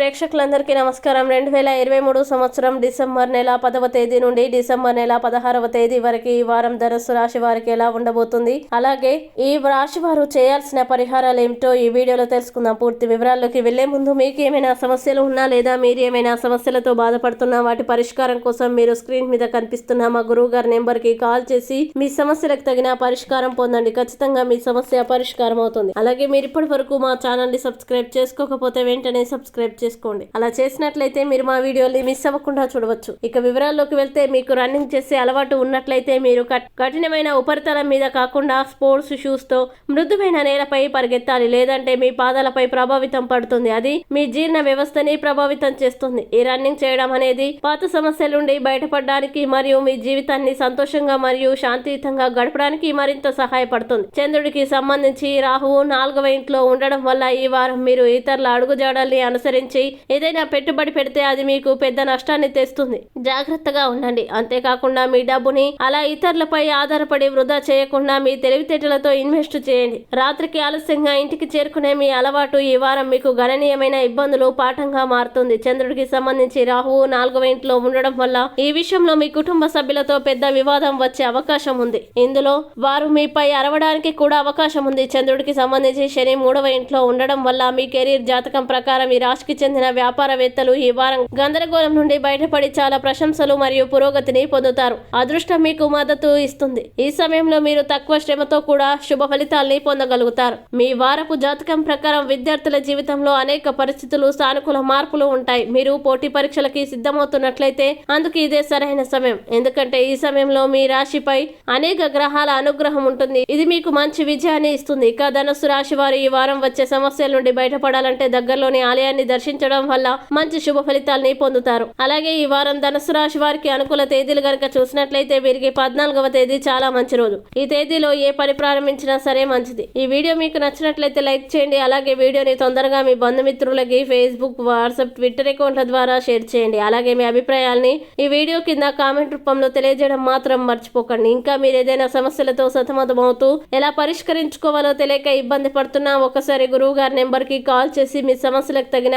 ప్రేక్షకులందరికీ నమస్కారం. రెండు వేల ఇరవై మూడు సంవత్సరం డిసెంబర్ నెల పదవ తేదీ నుండి డిసెంబర్ నెల పదహారవ తేదీ వరకు ఈ వారం ధనుసు రాశి వారికి ఎలా ఉండబోతుంది? అలాగే ఈ రాశి వారు చేయాల్సిన పరిహారాలు ఏమిటో ఈ వీడియోలో తెలుసుకుందాం. పూర్తి వివరాల్లోకి వెళ్ళే ముందు మీకు ఏమైనా సమస్యలు ఉన్నా లేదా మీరు ఏమైనా సమస్యలతో బాధపడుతున్నా వాటి పరిష్కారం కోసం మీరు స్క్రీన్ మీద కనిపిస్తున్న మా గురువు గారి నెంబర్కి కాల్ చేసి మీ సమస్యలకు తగిన పరిష్కారం పొందండి. ఖచ్చితంగా మీ సమస్య పరిష్కారం అవుతుంది అలాగే మీరు ఇప్పటి వరకు మా ఛానల్ని సబ్స్క్రైబ్ చేసుకోకపోతే వెంటనే సబ్స్క్రైబ్ చేసుకోండి. అలా చేసినట్లయితే మీరు మా వీడియోని మిస్ అవ్వకుండా చూడవచ్చు. ఇక వివరాల్లోకి వెళ్తే మీకు రన్నింగ్ చేసే అలవాటు ఉన్నట్లయితే మీరు కఠినమైన ఉపరితలం మీద కాకుండా స్పోర్ట్స్ షూస్తో మృదువైన నేలపై పరిగెత్తాలి. లేదంటే మీ పాదాలపై ప్రభావితం పడుతుంది. అది మీ జీర్ణ వ్యవస్థని ప్రభావితం చేస్తుంది. ఈ రన్నింగ్ చేయడం అనేది పాత సమస్యల నుండి బయటపడడానికి మరియు మీ జీవితాన్ని సంతోషంగా మరియు శాంతియుతంగా గడపడానికి మరింత సహాయపడుతుంది. చంద్రుడికి సంబంధించి రాహువు నాలుగవ ఇంట్లో ఉండడం వల్ల ఈ వారం మీరు ఇతరుల అడుగుజాడల్ని అనుసరించి ఏదైనా పెట్టుబడి పెడితే అది మీకు పెద్ద నష్టాన్ని తెస్తుంది. జాగ్రత్తగా ఉండండి. అంతేకాకుండా మీ డబ్బుని అలా ఇతరులపై ఆధారపడి వృధా చేయకుండా మీ తెలివితేటలతో ఇన్వెస్ట్ చేయండి. రాత్రికి ఆలస్యంగా ఇంటికి చేరుకునే మీ అలవాటు ఈ వారం మీకు గణనీయమైన ఇబ్బందులు పాఠంగా మారుతుంది. చంద్రుడికి సంబంధించి రాహువు నాలుగవ ఇంట్లో ఉండడం వల్ల ఈ విషయంలో మీ కుటుంబ సభ్యులతో పెద్ద వివాదం వచ్చే అవకాశం ఉంది. ఇందులో వారు మీపై అరవడానికి కూడా అవకాశం ఉంది. చంద్రుడికి సంబంధించి శని మూడవ ఇంట్లో ఉండడం వల్ల మీ కెరీర్ జాతకం ప్రకారం ఈ రాశికి చెందిన వ్యాపారవేత్తలు ఈ వారం గందరగోళం నుండి బయటపడి చాలా ప్రశంసలు మరియు పురోగతిని పొందుతారు. అదృష్టం మీకు మద్దతు ఇస్తుంది. ఈ సమయంలో మీరు తక్కువ శ్రమతో కూడా శుభ ఫలితాల్ని పొందగలుగుతారు. మీ వారపు జాతకం ప్రకారం విద్యార్థుల జీవితంలో అనేక పరిస్థితులు సానుకూల మార్పులు ఉంటాయి. మీరు పోటీ పరీక్షలకి సిద్ధమవుతున్నట్లయితే అందుకు ఇదే సరైన సమయం. ఎందుకంటే ఈ సమయంలో మీ రాశిపై అనేక గ్రహాల అనుగ్రహం ఉంటుంది. ఇది మీకు మంచి విజయాన్ని ఇస్తుంది. ఇక ధనుసు రాశి వారు ఈ వారం వచ్చే సమస్యల నుండి బయటపడాలంటే దగ్గరలోని ఆలయాన్ని దర్శించడం వల్ల మంచి శుభ ఫలితాల్ని పొందుతారు. అలాగే ఈ వారం ధనుసు రాశి వారికి అనుకూల తేదీలు గనక చూసినట్లయితే వీరికి పద్నాలుగవ తేదీ చాలా మంచి రోజు. ఈ తేదీలో ఏ పని ప్రారంభించినా సరే మంచిది. ఈ వీడియో మీకు నచ్చినట్లయితే లైక్ చేయండి. అలాగే వీడియోని తొందరగా మీ బంధుమిత్రులకి ఫేస్బుక్ వాట్సాప్ ట్విట్టర్ అకౌంట్ల ద్వారా షేర్ చేయండి. అలాగే మీ అభిప్రాయాల్ని ఈ వీడియో కింద కామెంట్ రూపంలో తెలియజేయడం మాత్రం మర్చిపోకండి. ఇంకా మీరు ఏదైనా సమస్యలతో సతమతమవుతూ ఎలా పరిష్కరించుకోవాలో తెలియక ఇబ్బంది పడుతున్నా ఒకసారి గురువు గారి నెంబర్కి కాల్ చేసి మీ సమస్యలకు తగిన